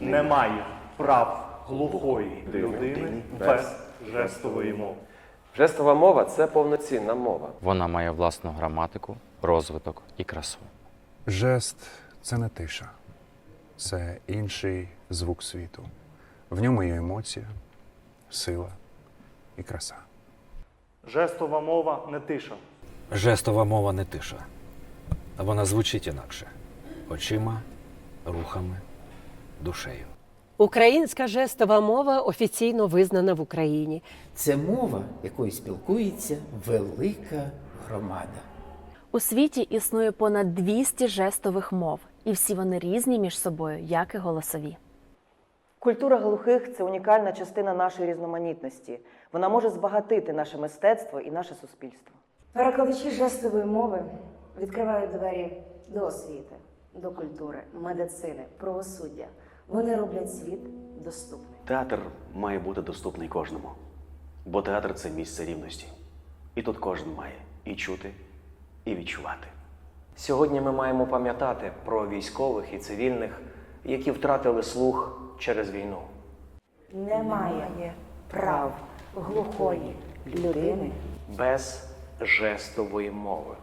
Немає прав глухої людини без жестової мови. Жестова мова це повноцінна мова. Вона має власну граматику, розвиток і красу. Жест це не тиша, це інший звук світу. В ньому є емоція, сила і краса. Жестова мова не тиша. Жестова мова не тиша. Вона звучить інакше очима, рухами, душею. Українська жестова мова офіційно визнана в Україні. Це мова, якою спілкується велика громада. У світі існує понад 200 жестових мов, і всі вони різні між собою, як і голосові. Культура глухих це унікальна частина нашої різноманітності. Вона може збагатити наше мистецтво і наше суспільство. Перекладачі жестової мови відкривають двері до освіти, до культури, медицини, правосуддя. Вони роблять світ доступним. Театр має бути доступний кожному, бо театр це місце рівності. І тут кожен має і чути, і відчувати. Сьогодні ми маємо пам'ятати про військових і цивільних, які втратили слух через війну. Немає прав глухої людини Без жестової мови.